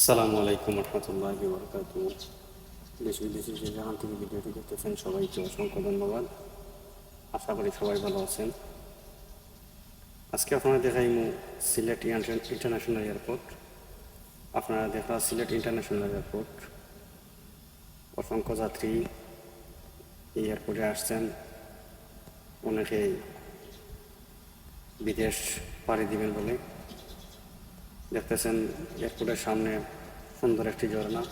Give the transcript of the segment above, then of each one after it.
আসসালামু আলাইকুম রহমতুল্লাহ বরকাত দেশ বিদেশে যে যেখান থেকে ভিডিওটি দেখতেছেন, সবাইকে অসংখ্য ধন্যবাদ। আশা করি সবাই ভালো আছেন। আজকে আপনারা দেখাইমু সিলেট ইন্টারন্যাশনাল এয়ারপোর্ট। আপনারা দেখা সিলেট ইন্টারন্যাশনাল এয়ারপোর্ট। অসংখ্য যাত্রী এই এয়ারপোর্টে আসছেন। অনেকেই বিদেশ পাড়ি দিবেন বলে। দেখতেছেন এয়ারপোর্টের সামনে সুন্দর একটি ঝর্ণা।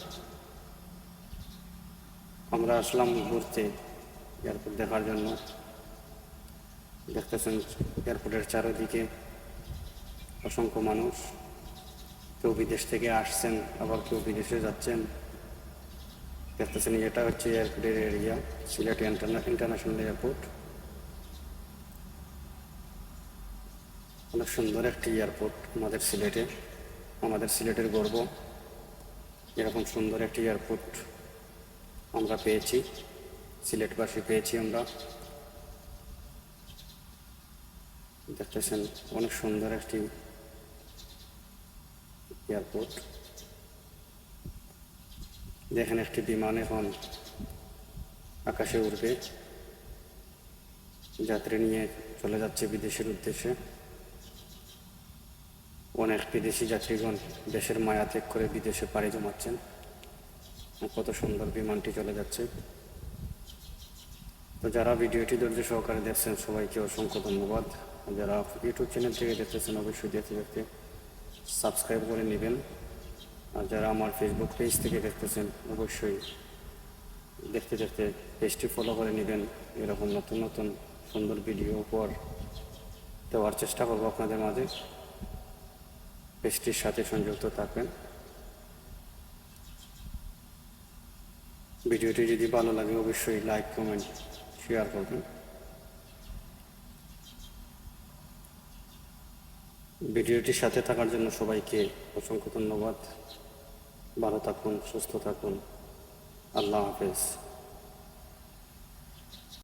আমরা আসলাম ঘুরতে এয়ারপোর্ট দেখার জন্য। দেখতেছেন এয়ারপোর্টের চারিদিকে অসংখ্য মানুষ। কেউ বিদেশ থেকে আসছেন, আবার কেউ বিদেশে যাচ্ছেন। দেখতেছেন এটা হচ্ছে এয়ারপোর্টের এরিয়া, সিলেট ইন্টারন্যাশনাল এয়ারপোর্ট। অনেক সুন্দর একটি এয়ারপোর্ট আমাদের সিলেটে, আমাদের সিলেটের গর্ব। এরকম সুন্দর একটি এয়ারপোর্ট আমরা পেয়েছি, সিলেটবাসী পেয়েছি আমরা। দেখতেছেন, অনেক সুন্দর একটি এয়ারপোর্ট। দেখেন একটি বিমান এখন আকাশে উড়বে। যাত্রী নিয়ে চলে যাচ্ছে বিদেশের উদ্দেশ্যে। অনেক বিদেশি যাত্রীগণ দেশের মায়া ত্যাগ করে বিদেশে পাড়ি জমাচ্ছেন। কত সুন্দর বিমানটি চলে যাচ্ছে। তো যারা ভিডিওটি ধৈর্য সহকারে দেখছেন, সবাইকে অসংখ্য ধন্যবাদ। যারা ইউটিউব চ্যানেল থেকে দেখতেছেন, অবশ্যই দেখতে দেখতে সাবস্ক্রাইব করে নেবেন। আর যারা আমার ফেসবুক পেজ থেকে দেখতেছেন, অবশ্যই দেখতে দেখতে পেজটি ফলো করে নেবেন। এরকম নতুন নতুন সুন্দর ভিডিও উপর দেওয়ার চেষ্টা করব আপনাদের মাঝে। পেজটির সাথে সংযুক্ত থাকবেন। ভিডিওটি যদি ভালো লাগে, অবশ্যই লাইক, কমেন্ট, শেয়ার করবেন। ভিডিওটির সাথে থাকার জন্য সবাইকে অসংখ্য ধন্যবাদ। ভালো থাকুন, সুস্থ থাকুন। আল্লাহ হাফেজ।